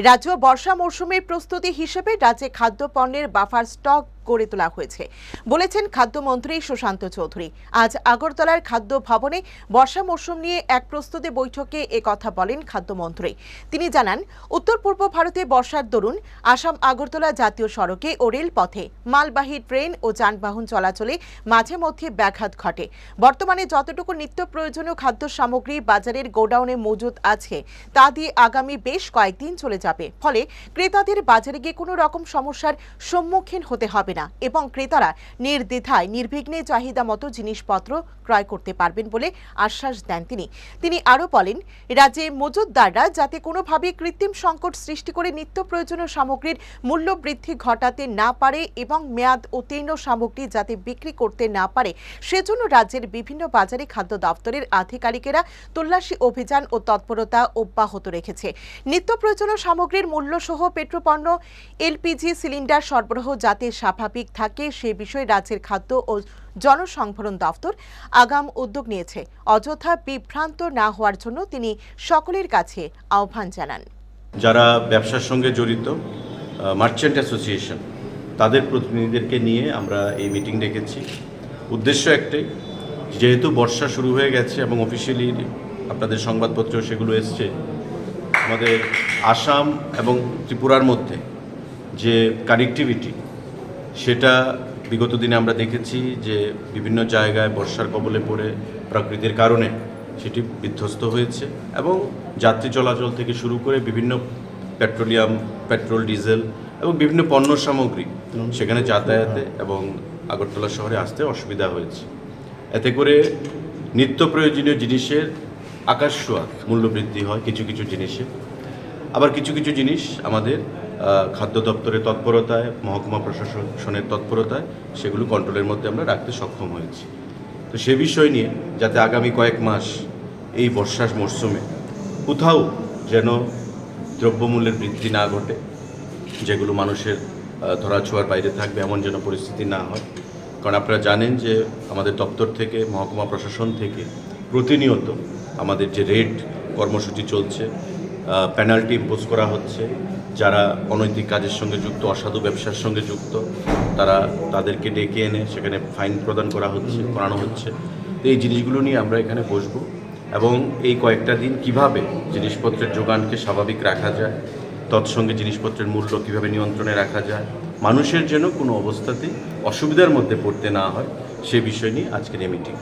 রাজ্য বর্ষা মৌসুমের প্রস্তুতি হিসেবে রাজ্যে খাদ্য পণ্যের বাফার স্টক গড়ে তোলা হয়েছে। বলেছেন খাদ্যমন্ত্রী সুশান্ত চৌধুরী। আজ আগরতলার খাদ্য ভবনে বর্ষা মৌসুম নিয়ে এক প্রস্তুতি বৈঠকে কথা বলেন খাদ্যমন্ত্রী। তিনি জানান, উত্তর পূর্ব ভারতে বর্ষার দরুন আসাম আগরতলা জাতীয় সড়কে ও রেলপথে মালবাহী ট্রেন ও যানবাহন চলাচলে মাঝে মধ্যে ব্যাঘাত ঘটে। বর্তমানে যতটুকু নিত্য প্রয়োজনীয় খাদ্য সামগ্রী বাজারের গোডাউনে মজুদ আছে, তা দিয়ে আগামী বেশ কয়েকদিন চলে যাবে। ফলে ক্রেতাদের বাজারে গিয়ে কোনো রকম সমস্যার সম্মুখীন হতে হবে না এবং ক্রেতারা নির্দ্বিধায়, নির্বিঘ্নে চাহিদা মতো জিনিসপত্র ক্রয় করতে পারবেন বলে আশ্বাস দেন তিনি। তিনি আরও বলেন, রাজ্যে মজুতদাররা যাতে কোনোভাবে কৃত্রিম সংকট সৃষ্টি করে নিত্য প্রয়োজনীয় সামগ্রীর মূল্য বৃদ্ধি ঘটাতে না পারে এবং মেয়াদ উত্তীর্ণ সামগ্রী যাতে বিক্রি করতে না পারে, সেজন্য রাজ্যের বিভিন্ন বাজারে খাদ্য দপ্তরের আধিকারিকেরা তল্লাশি অভিযান ও তৎপরতা অব্যাহত রেখেছে। নিত্য প্রয়োজনীয় সামগ্রীর মূল্য সহ পেট্রোপণ্য, এলপিজি, সিলিন্ডার সরবরাহ যাতে স্বাভাবিক থাকে সে বিষয়ে রাজ্যের খাদ্য ও জনসংভরণ দফতর আগাম উদ্যোগ নিয়েছে। অযথা বিভ্রান্ত না হওয়ার জন্য তিনি সকলের কাছে আহ্বান জানান। যারা ব্যবসার সঙ্গে জড়িত মার্চেন্ট অ্যাসোসিয়েশন তাদের প্রতিনিধিদেরকে নিয়ে আমরা এই মিটিং ডেকেছি। উদ্দেশ্য একটাই, যেহেতু বর্ষা শুরু হয়ে গেছে এবং অফিসিয়ালি আপনাদের সংবাদপত্র সেগুলো এসছে, আমাদের আসাম এবং ত্রিপুরার মধ্যে যে কানেক্টিভিটি সেটা বিগত দিনে আমরা দেখেছি যে বিভিন্ন জায়গায় বর্ষার কবলে পড়ে প্রকৃতির কারণে সেটি বিধ্বস্ত হয়েছে এবং যাত্রী চলাচল থেকে শুরু করে বিভিন্ন পেট্রোলিয়াম, পেট্রোল, ডিজেল এবং বিভিন্ন পণ্য সামগ্রী সেখানে যাতায়াতে এবং আগরতলা শহরে আসতে অসুবিধা হয়েছে। এতে করে নিত্য প্রয়োজনীয় জিনিসের আকাশ ছোঁয়া, মূল্যবৃদ্ধি হয় কিছু কিছু জিনিসে। আবার কিছু কিছু জিনিস আমাদের খাদ্য দপ্তরের তৎপরতায়, মহকুমা প্রশাসনের তৎপরতায় সেগুলো কন্ট্রোলের মধ্যে আমরা রাখতে সক্ষম হয়েছি। তো সে বিষয় নিয়ে যাতে আগামী কয়েক মাস এই বর্ষার মরশুমে কোথাও যেন দ্রব্যমূল্যের বৃদ্ধি না ঘটে, যেগুলো মানুষের ধরাছোঁয়ার বাইরে থাকবে এমন যেন পরিস্থিতি না হয়। কারণ আপনারা জানেন যে আমাদের দপ্তর থেকে, মহকুমা প্রশাসন থেকে প্রতিনিয়ত আমাদের যে রেড কর্মসূচি চলছে পেনাল্টি ইম্পোজ করা হচ্ছে। যারা অনৈতিক কাজের সঙ্গে যুক্ত, অসাধু ব্যবসার সঙ্গে যুক্ত, তারা তাদেরকে ডেকে এনে সেখানে ফাইন প্রদান করা হচ্ছে, করানো হচ্ছে। তো এই জিনিসগুলো নিয়ে আমরা এখানে বসবো। এবং এই কয়েকটা দিন কীভাবে জিনিসপত্রের যোগানকে স্বাভাবিক রাখা যায়, তৎসঙ্গে জিনিসপত্রের মূল্য কীভাবে নিয়ন্ত্রণে রাখা যায়, মানুষের যেন কোনো অবস্থাতেই অসুবিধার মধ্যে পড়তে না হয়, সে বিষয় নিয়ে আজকের এই মিটিং